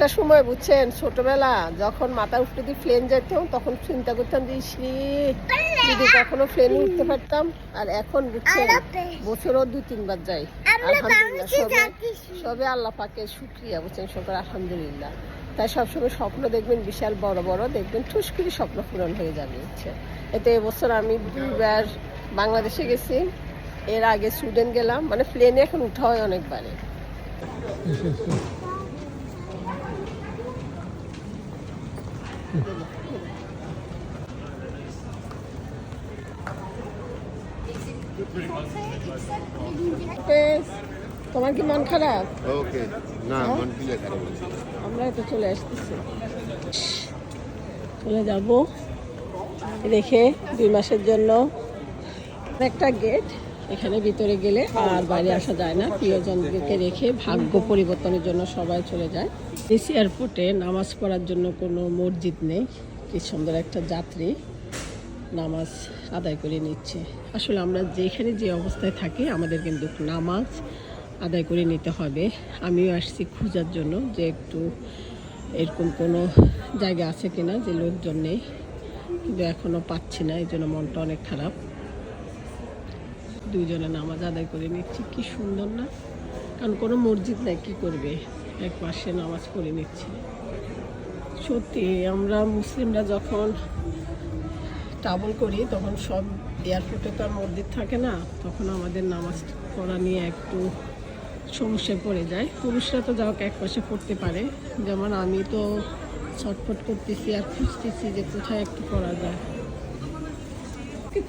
একটা সময় বুঝছেন ছোটবেলা যখন মাথার উপরে দিয়ে প্লেন যেতাম তখন চিন্তা করতাম যে শ্রী যদি কখনো প্লেনে উঠতে পারতাম। আর এখন বুঝছেন বছরও দুই তিনবার যাই। আলহামদুলিল্লাহ সবে সবে আল্লাহ পাকে শুক্রিয়া বুঝছেন সবার আলহামদুলিল্লাহ। তাই সবসময় স্বপ্ন দেখবেন বিশাল বড় বড় দেখবেন ঠুস করে স্বপ্ন পূরণ হয়ে যাবে হচ্ছে এতে এবছর আমি দুইবার বাংলাদেশে গেছি। এর আগে সুইডেন গেলাম মানে প্লেনে এখন উঠা হয় অনেকবারে তোমার কি মন খারাপ? ওকে না মন পিলে খারাপ আমরা তো চলে আসতেছি। চলে যাব। রেখে দুই মাসের জন্য একটা গেট এখানে ভিতরে গেলে আর বাইরে আসা যায় না। প্রিয়জনকে রেখে ভাগ্য পরিবর্তনের জন্য সবাই চলে যায়। দিস এয়ারপোর্টে নামাজ পড়ার জন্য কোনো মসজিদ নেই। কি সুন্দর একটা যাত্রী নামাজ আদায় করে নিচ্ছে। আসলে আমরা যেখানে যে অবস্থায় থাকি, আমাদের কিন্তু নামাজ আদায় করে নিতে হবে। আমিও আসছি খোঁজার জন্য যে একটু এরকম কোনো জায়গা আছে কিনা, যে লোকজন নেই। কিন্তু এখনও পাচ্ছি না এই জন্য মনটা অনেক খারাপ। দুইজনে নামাজ আদায় করে নিচ্ছি। কি সুন্দর না? কারণ কোনো মসজিদ নাই, কি করবে? এক পাশে নামাজ পড়ে নিচ্ছি। সত্যি, আমরা মুসলিমরা যখন ট্রাভেল করি, তখন সব এয়ারপোর্টে তো আর মসজিদ থাকে না। তখন আমাদের নামাজ পড়া নিয়ে একটু সমস্যায় পড়ে যায়। পুরুষরা তো যাও এক পাশে পড়তে পারে। যেমন আমি তো ছটফট করতেছি আর খুঁজতেছি যে কোথায় একটু পড়া যায়।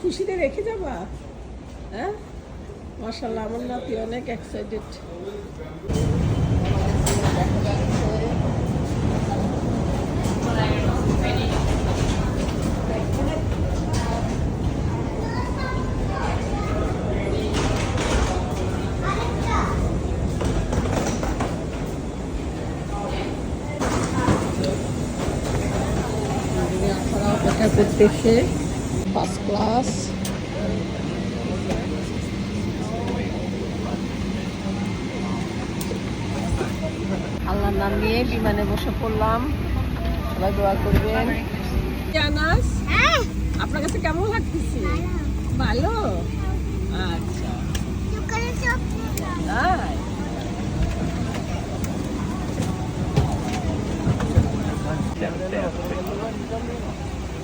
খুশিতে রেখে যাবা? হ্যাঁ? মার্শাল্লাহ আমার নাতি অনেক এক্সাইটেড করতেছে। ফার্স্ট ক্লাস বিমানে বসে পড়লাম সবাই দোয়া করবেন জানাস আপনার কাছে কেমন লাগতেছে ভালো আচ্ছা তাই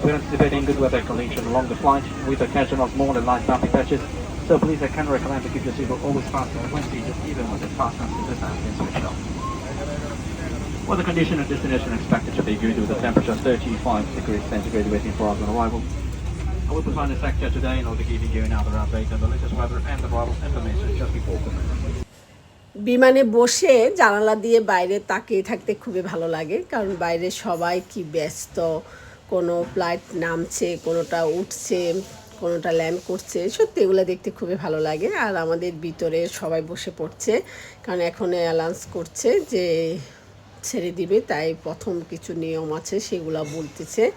We're anticipating good weather condition along the flight with occasion of more than light traffic patches. So please, I can recommend to keep your seatbelt always fastened when seated, even when the fasteners in this has been switched off. Weather condition and destination expected to be good with a temperature 35 degrees centigrade waiting for us on arrival. I will provide a sector today in order to give you another update on the latest weather and arrival information just before the বিমানে বসে জানালা দিয়ে বাইরে তাকিয়ে থাকতে খুবই ভালো লাগে কারণ বাইরে সবাই কি ব্যস্ত কোনো ফ্লাইট নামছে কোনোটা উঠছে কোনোটা ল্যান্ড করছে সত্যি এগুলো দেখতে খুবই ভালো লাগে আর আমাদের ভিতরে সবাই বসে পড়ছে কারণ এখন অ্যালাউন্স করছে যে ছেড়ে দিবে, তাই প্রথম কিছু নিয়ম আছে, সেগুলো বলতেছে।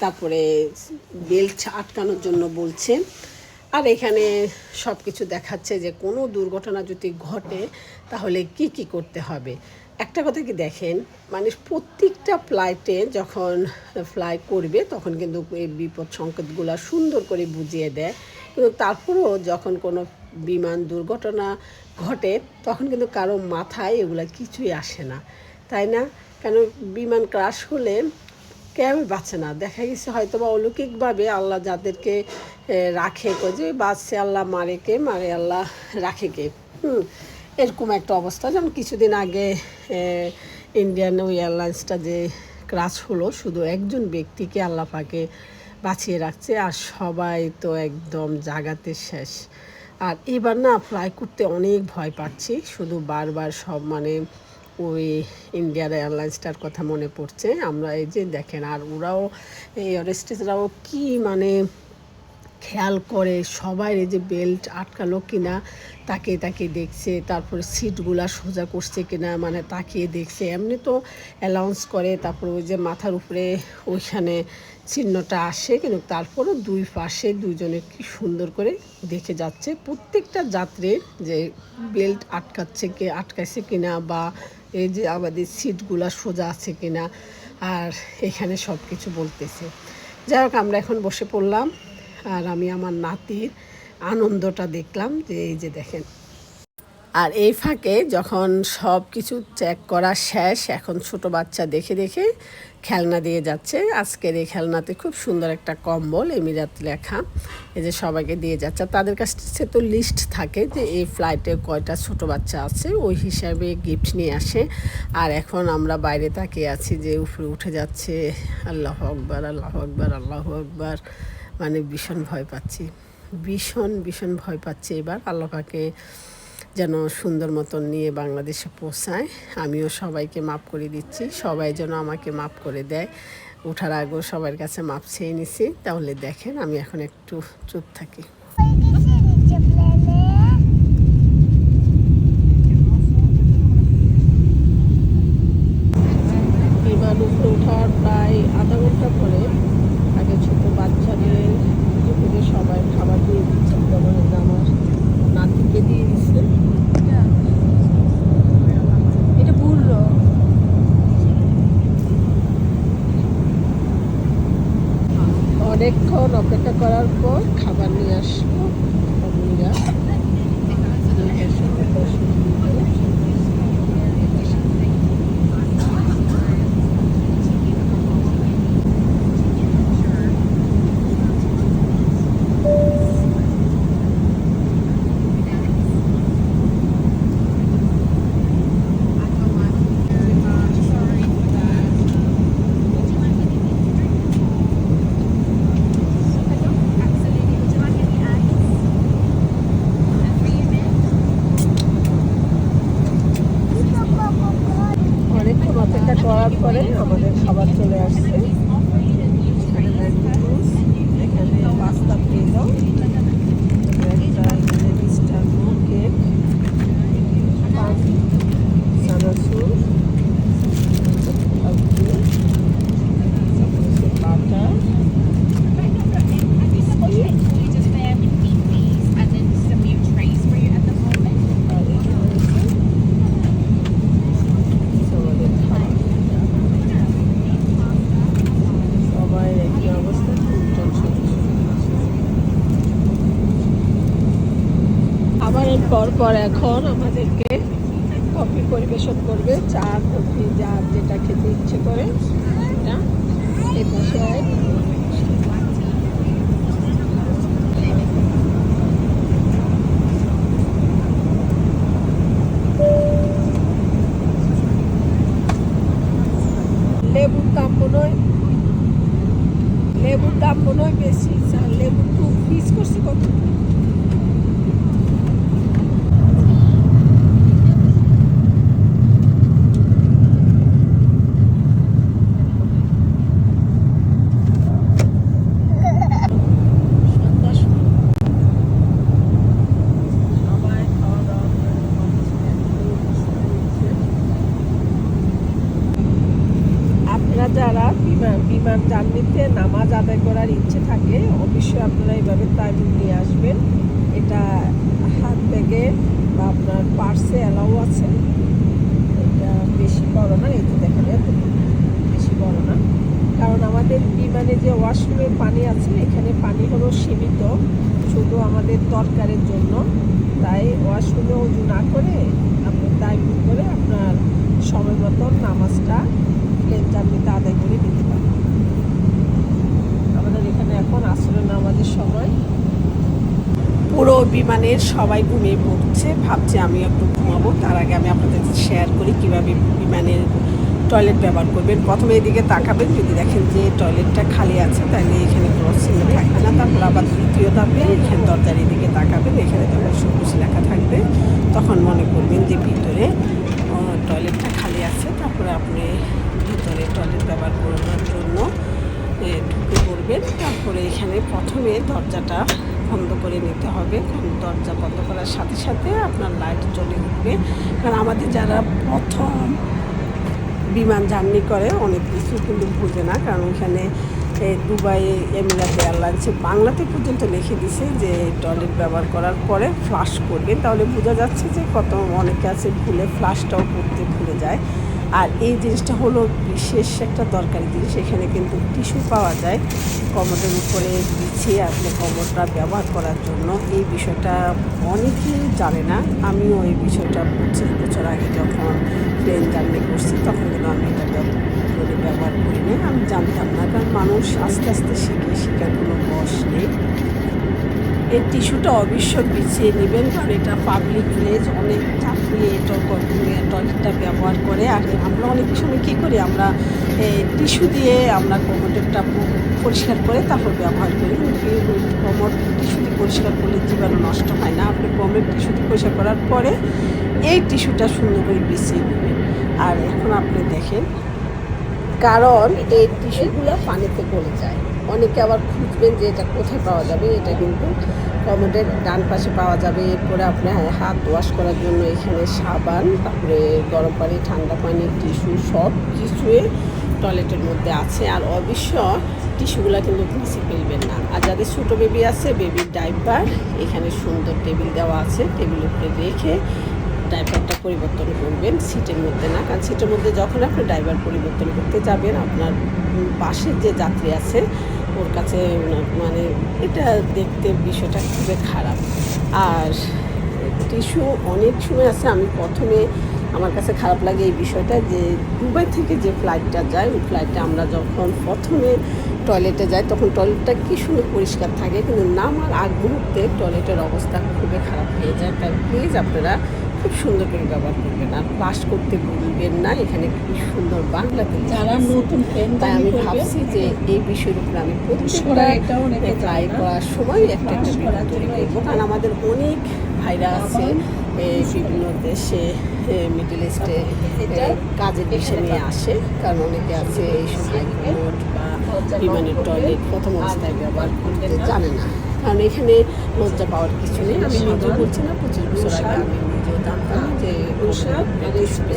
তারপরে বেল্ট আটকানোর জন্য বলছে। আর এখানে সব কিছু দেখাচ্ছে যে কোনো দুর্ঘটনা যদি ঘটে, তাহলে কি কি করতে হবে? একটা কথা কি দেখেন মানে প্রত্যেকটা ফ্লাইটে যখন ফ্লাই করবে, তখন কিন্তু এই বিপদ সংকেতগুলো সুন্দর করে বুঝিয়ে দেয়। কিন্তু তারপরেও যখন কোনো বিমান দুর্ঘটনা ঘটে, তখন কিন্তু কারও মাথায় এগুলো কিছুই আসে না। তাই না? কেন বিমান ক্রাশ হলে কেউ বাঁচে না? দেখা গেছে হয়তো বা অলৌকিকভাবে আল্লাহ যাদেরকে রাখে যে বাঁচছে, আল্লাহ মারে কে? মারে আল্লাহ রাখে কে? হুম, এরকম একটা অবস্থা। যেমন কিছুদিন আগে ইন্ডিয়ান এয়ারলাইন্সটা যে ক্রাশ হলো, শুধু একজন ব্যক্তিকে আল্লাহ পাকে বাঁচিয়ে রাখছে আর সবাই তো একদম জাগাতে শেষ। আর এবার না ফ্লাই করতে অনেক ভয় পাচ্ছি। শুধু বারবার সব মানে ওই ইন্ডিয়ার এয়ারলাইন্সটার কথা মনে পড়ছে। আমরা এই যে দেখেন, আর ওরাও, এই অরেস্টেজরাও কি মানে খেয়াল করে, সবাই এই যে বেল্ট আটকালো কিনা তাকে তাকে দেখছে, তারপরে সিটগুলা সোজা করছে কিনা মানে তাকিয়ে দেখছে। এমনি তো অ্যালাউন্স করে, তারপরে ওই যে মাথার উপরে ওইখানে চিহ্নটা আসে, কিন্তু তারপরও দুই পাশে দুজনে কি সুন্দর করে দেখে যাচ্ছে। প্রত্যেকটা যাত্রীর যে বেল্ট আটকাচ্ছে কি, আটকাইছে কিনা বা এই যে আমাদের সিটগুলো সোজা আছে কিনা আর এখানে সব কিছু বলতেছে। যাই হোক, আমরা এখন বসে পড়লাম আর আমি আমার নাতির আনন্দটা দেখলাম যে এই যে দেখেন আর এই ফাঁকে যখন সব কিছু চেক করা শেষ, এখন ছোট বাচ্চা দেখে দেখে খেলনা দিয়ে যাচ্ছে। আজকের এই খেলনাতে খুব সুন্দর একটা কম্বল, এমিরাত লেখা। এই যে সবাইকে দিয়ে যাচ্ছে। তাদের কাছে তো লিস্ট থাকে যে এই ফ্লাইটে কয়টা ছোট বাচ্চা আছে, ওই হিসাবে গিফট নিয়ে আসে। আর এখন আমরা বাইরে তাকিয়ে আছি যে উপরে উঠে যাচ্ছে। আল্লাহ আকবার আল্লাহ আকবার আল্লাহ আকবার। মানে ভীষণ ভয় পাচ্ছি। ভীষণ ভীষণ ভয় পাচ্ছি এবার। আল্লাহ পাকে যেন সুন্দর মতন নিয়ে বাংলাদেশে পৌঁছায়। আমিও সবাইকে মাপ করে দিচ্ছি। সবাই যেন আমাকে মাপ করে দেয়। ওঠার আগেও সবার কাছে মাপ চেয়ে নিছি। তাহলে দেখেন, আমি এখন একটু চুপ থাকি। বিমান উপরে ওঠার প্রায় আধা ঘণ্টা পরে আগে ছোট বাচ্চাদের সবাই খাবার দিয়ে দিচ্ছে। আমার নাতিকে দিয়ে দিচ্ছে এটা burro. অনেকক্ষণ অপেক্ষা করার পর খাবার নিয়ে আসব অমনিরা অনেকক্ষণ অপেক্ষা করার পরে আমাদের খাবার চলে আসছে এখানে পাস্তা পেয়ে যাও একটা মিস্টার কেক পান চানাচুর butter biscuit We just bear with me, please, and then some new trays for you at the moment. আর এখানে হচ্ছে আমাদের খাবার সবাই একই অবস্থা তিনজন সদস্য খাবারের পর পর এখন আমাদেরকে কফি পরিবেশন করবে, চা, কফি যার যেটা খেতে ইচ্ছে করে। এটা এই পাশে লেবুর দাম মনে হয় লেবুর দাম মনে হয় বেশি লেবু খুব পিস করছি কত সন্ধ্যা শুরু। সবাই খাওয়া দাওয়া করে বসে। আপনারা যারা বিমান জার্নিতে নামাজ আদায় করার ইচ্ছে থাকে, অবশ্যই আপনারা এইভাবে টাইমিং নিয়ে আসবেন। এটা হাত ব্যাগে বা আপনার পার্সে অ্যালাউ আছে। এটা বেশি বড় না যে দেখেন, এত বেশি বড় না। কারণ আমাদের বিমানে যে ওয়াশরুমের পানি আছে, এখানে পানি হলো সীমিত, শুধু আমাদের দরকারের জন্য। তাই ওয়াশরুমে উজু না করে আপনি টাইমিং করে আপনার সময় মতন নামাজটা প্লেন জার্নিতে আদায় করে নিতে পারেন আমাদের এখানে এখন আসলে নামাজের সময় পুরো বিমানের সবাই ঘুমিয়ে পড়ছে। ভাবছে আমি একটু ঘুমাবো। তার আগে আমি আপনাদের শেয়ার করি কীভাবে বিমানের টয়লেট ব্যবহার করবেন। প্রথমে এদিকে তাকাবেন, যদি দেখেন যে টয়লেটটা খালি আছে, তাহলে এখানে চিহ্ন থাকবে না। তারপর আবার দ্বিতীয় ধাপে এখানে দরজার এদিকে তাকাবেন, এখানে তখন সবুজ লেখা থাকবে, তখন মনে করবেন যে ভিতরে টয়লেটটা খালি আছে। তারপরে আপনি ভিতরে টয়লেট ব্যবহার করার জন্য ঢুকে পড়বেন। তারপরে এখানে প্রথমে দরজাটা বন্ধ করে নিতে হবে। কারণ দরজা বন্ধ করার সাথে সাথে আপনার লাইট জ্বলে উঠবে। কারণ আমাদের যারা প্রথম বিমান জার্নি করে, অনেক কিছু কিন্তু বুঝে না। কারণ এই দুবাই, এমিরাত এয়ারলাইন্সে বাংলাতে পর্যন্ত লিখে দিছে যে টয়লেট ব্যবহার করার পরে ফ্লাশ করবেন। তাহলে বোঝা যাচ্ছে যে, কত অনেকে আছে ভুলে ফ্লাশটাও করতে ভুলে যায়। আর এই জিনিসটা হলো বিশেষ একটা দরকারি জিনিস। এখানে কিন্তু টিস্যু পাওয়া যায় কমোডের উপরে বিছিয়ে আপনি কমোডটা ব্যবহার করার জন্য। এই বিষয়টা অনেকেই জানে না। আমিও এই বিষয়টা পঁচিশ বছর আগে যখন ট্রেন জার্নি করছি, তখন কিন্তু আমি এটা ব্যব- ব্যবহার করিনি। আমি জানতাম না, কারণ মানুষ আস্তে আস্তে শিখে, শেখার কোনো বয়স নেই। এই টিস্যুটা অবশ্যই বিছিয়ে নেবেন, কারণ এটা পাবলিক প্লেস অনেক এটা টয়লেটটা ব্যবহার করে। আর আমরা অনেক সময় কী করি, আমরা টিস্যু দিয়ে আমরা কোমরটা পরিষ্কার করে তারপর ব্যবহার করি। কোমর টিস্যু দিয়ে পরিষ্কার করলে জীবাণু নষ্ট হয় না। আপনি কোমর টিস্যু দিয়ে পরিষ্কার করার পরে এই টিস্যুটা সুন্দর করে বিছিয়ে নেবেন। আর এখন আপনি দেখেন, কারণ এই টিস্যুগুলো পানিতে গলে যায়। অনেকে আবার খুঁজবেন যে এটা কোথায় পাওয়া যাবে, এটা কিন্তু কমোডের ডান পাশে পাওয়া যাবে। এরপরে আপনি হাত ওয়াশ করার জন্য এখানে সাবান, তারপরে গরম পানি, ঠান্ডা পানি, টিস্যু সব কিছুই টয়লেটের মধ্যে আছে। আর অবশ্য টিস্যুগুলো কিন্তু নিচে ফেলবেন না। আর যাদের ছোটো বেবি আছে, বেবির ডাইপার, এখানে সুন্দর টেবিল দেওয়া আছে। টেবিলের উপরে রেখে ড্রাইভারটা পরিবর্তন করবেন, সিটের মধ্যে না। কারণ সিটের মধ্যে যখন আপনি ড্রাইভার পরিবর্তন করতে যাবেন, আপনার পাশের যে যাত্রী আছে ওর কাছে মানে এটা দেখতে বিষয়টা খুবই খারাপ। আর টিস্যু অনেক সময় আছে, আমি প্রথমে আমার কাছে খারাপ লাগে এই বিষয়টা যে দুবাই থেকে যে ফ্লাইটটা যায়, ওই ফ্লাইটটা আমরা যখন প্রথমে টয়লেটে যাই, তখন টয়লেটটা কি সুন্দর পরিষ্কার থাকে, কিন্তু নামার আগ মুহূর্তে টয়লেটের অবস্থা খুবই খারাপ হয়ে যায়। তাই প্লিজ আপনারা খুব সুন্দর করে ব্যবহার করবেন আর পাস করতে ভুলবেন না এখানে খুব সুন্দর বাংলাতে যারা নতুন তাই আমি ভাবছি যে এই বিষয়ের উপরে আমি প্রত্যেকটা ট্রাই করার সময় একটা একটা ভিডিও তৈরি করব কারণ আমাদের অনেক ভাইরা আছে এই বিভিন্ন দেশে মিডল ইস্টে কাজের বিষয় নিয়ে আসে। কারণ অনেকে আছে এইসব হাইকোর্ট বা বিমানের টয়লেট প্রথম অবস্থায় ব্যবহার করতে জানে না। কারণ এখানে লজ্জা পাওয়ার কিছু নেই। আমি নিজেও বলছি না পঁচিশ বছর আগে আমি জানতাম যে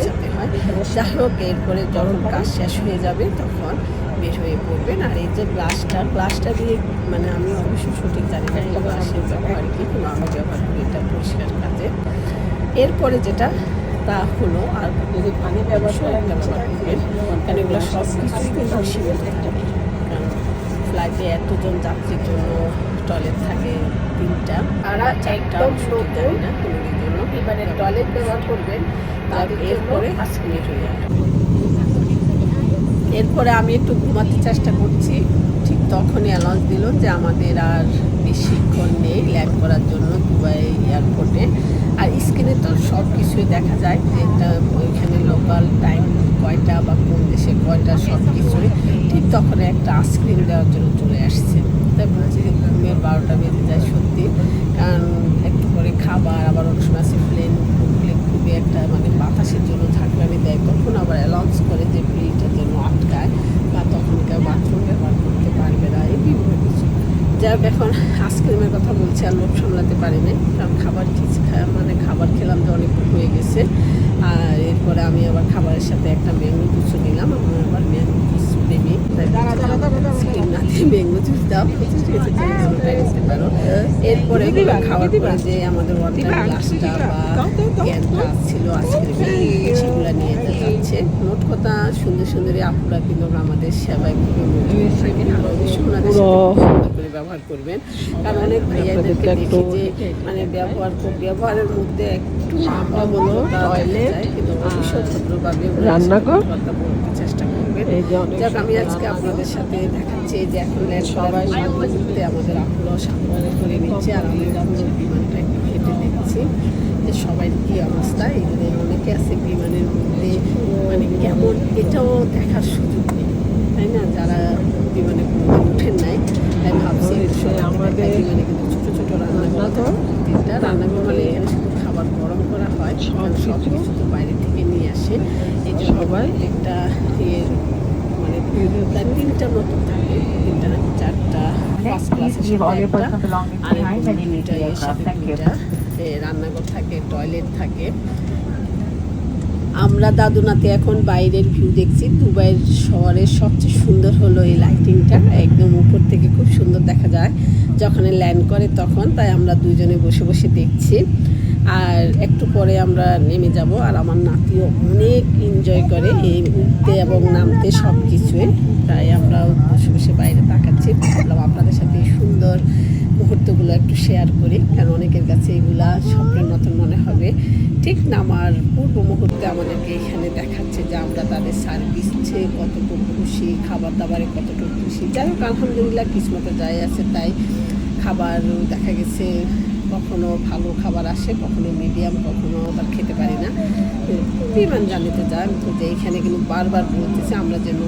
যেতে হয় যাই হোক এরপরে যখন কাজ শেষ হয়ে যাবে তখন বের হয়ে পড়বেন। আর এই যে গ্লাসটা গ্লাসটা দিয়ে মানে আমি অবশ্য সঠিক জানি না এই গ্লাসের ব্যবহার কি কিন্তু আমি ব্যবহার করি এটা পরিষ্কার কাজে। এরপরে যেটা তা হলো আর যদি পানি ব্যবহার করবেন। কারণ এগুলো সব কিছুই কিন্তু সীমিত ফ্লাইটে এতজন যাত্রীর জন্য টয়লেট থাকে তিনটা আর চারটা না কোনোদিন জন্য। এবারে টয়লেট ব্যবহার করবেন তার এরপরে পাঁচ মিনিট হয়ে যাবে। এরপরে আমি একটু ঘুমাতে চেষ্টা করছি। ঠিক তখনই অ্যালাউন্স দিল যে আমাদের আর বেশিক্ষণ নেই ল্যান্ড করার জন্য দুবাই এয়ারপোর্টে আর স্ক্রিনে তো সব কিছুই দেখা যায় এটা ওইখানে লোকাল টাইম কয়টা বা কোন দেশে কয়টা সব কিছুই। ঠিক তখন একটা আইসক্রিম দেওয়ার জন্য চলে আসছে। তাই বলছি যে ঘুমের বারোটা বেজে যায় সত্যি। কারণ একটু করে খাবার, আবার অনেক সময় আছে প্লেন খুবই একটা মানে বাতাসের জন্য ঝাঁকড়ানি দেয়। তখন আবার অ্যালাউন্স করে যে প্লেনটার জন্য আটকায় বা তখনকার বাথরুম ব্যবহার করতে পারবে না এই বিভিন্ন কিছু। যাই হোক এখন আইসক্রিমের কথা বলছি আর লোভ সামলাতে পারিনি কারণ খাবার কিছু মানে খাবার খেলাম যে অনেক হয়ে গেছে। আর এরপরে আমি আবার খাবারের সাথে একটা ম্যাঙ্গো জুসও নিলাম আমার আবার ম্যাঙ্গো জুস প্রেমী আইসক্রিম না দিয়ে ম্যাঙ্গো জুস দাও নিতে পারো। এরপরে খাওয়ার পরে যে আমাদের ওয়াটার গ্লাসটা বা ছিল আইসক্রিম সেগুলো নিয়ে যাচ্ছে মোট কথা সুন্দর সুন্দরী আপুরা কিন্তু আমাদের সেবায় খুবই খুব ব্যবহার করবেন। কারণ অনেক ভাইয়াদেরকে দেখি যে মানে ব্যবহার ব্যবহারের মধ্যে একটু কিন্তু রান্নাঘর কথা বলতে চেষ্টা করবেন। যাক আমি আজকে আপনাদের সাথে দেখাচ্ছি যে এখন সবাই মুহূর্তে আমাদের আপুরাও সামনে করে নিচ্ছে আর আমি বিমানটা একটু হেঁটে দেখছি। যে সবাই কী অবস্থা এখানে অনেকে আছে বিমানের মধ্যে মানে কেমন এটাও দেখার সুযোগ নেই। তাই না যারা বিমানে কোনোদিন উঠেন নাই তাই ভাবছি আমাদের বিমানে কিন্তু ছোটো ছোটো রান্নাঘর তিনটা রান্নাঘর মানে এখানে শুধু খাবার গরম করা হয় কারণ সব কিছু। তো বাইরে থেকে নিয়ে আসে। এই সবাই একটা ইয়ে মানে তার তিনটা মতো থাকে তিনটা নাকি চারটা ফার্স্ট ক্লাসের Leave সাথে একটা আর behind when দুইটা এর সাথে দুইটা এ, রান্নাঘর থাকে টয়লেট থাকে। আমরা দাদুনাতে এখন বাইরের ভিউ দেখছি, দুবাইয়ের শহরের সবচেয়ে সুন্দর হলো এই লাইটিংটা একদম উপর থেকে খুব সুন্দর দেখা যায়। যখন ল্যান্ড করে তখন তাই আমরা দুজনে বসে বসে দেখছি। আর একটু পরে আমরা নেমে যাব আর আমার নাতিও অনেক এনজয় করে এই উঠতে এবং নামতে সব কিছুই তাই আমরা বসে বসে বাইরে তাকাচ্ছি ভাবলাম আপনাদের সাথে এই সুন্দর মুহূর্তগুলো একটু শেয়ার করি, কারণ অনেকের কাছে এগুলা স্বপ্নের মতন মনে হবে। ঠিক নামার পূর্ব মুহূর্তে আমাদেরকে এখানে দেখাচ্ছে যে আমরা তাদের সার্ভিস দিচ্ছে কতটুকু খুশি খাবার দাবারে কতটুকু খুশি। যাই হোক, আলহামদুলিল্লাহ কিসমতে যাই আছে, তাই খাবার দেখা গেছে, কখনো ভালো খাবার আসে, কখনো মিডিয়াম কখনো আবার খেতে পারি না। বিমান জানিতে যান তো যে এখানে কিন্তু বারবার বলতেছে, আমরা যেন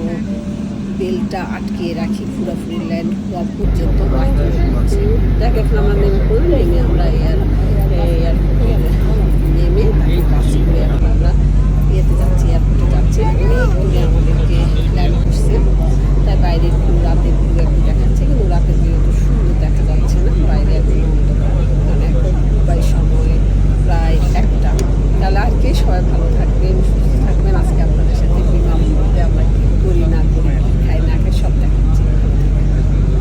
বেলটা আটকিয়ে রাখি পুরাপুরি ল্যান্ড হওয়া পর্যন্ত যাকে এখন আমরা নেমে পড়ি নেমে আমরা এয়ার এয়ারপোর্টে নেমে তাকে করে এখন আমরা ইয়েতে যাচ্ছি এয়ারপোর্টে যাচ্ছি। অনেক দূরে আমাদেরকে ল্যান্ড করছে। তাই বাইরে একটু রাতের ভিউ একটু দেখাচ্ছে, কিন্তু রাতের ভিউ তো সুন্দর দেখা যাচ্ছে না। বাইরে এখন কারণ এখন দুবাই সময় প্রায় একটা। তাহলে আর কি সবাই ভালো থাকবেন, সুস্থ থাকবেন? আজকে আপনাদের সাথে বিমান আমরা করি না করি? নাকের সব দেখা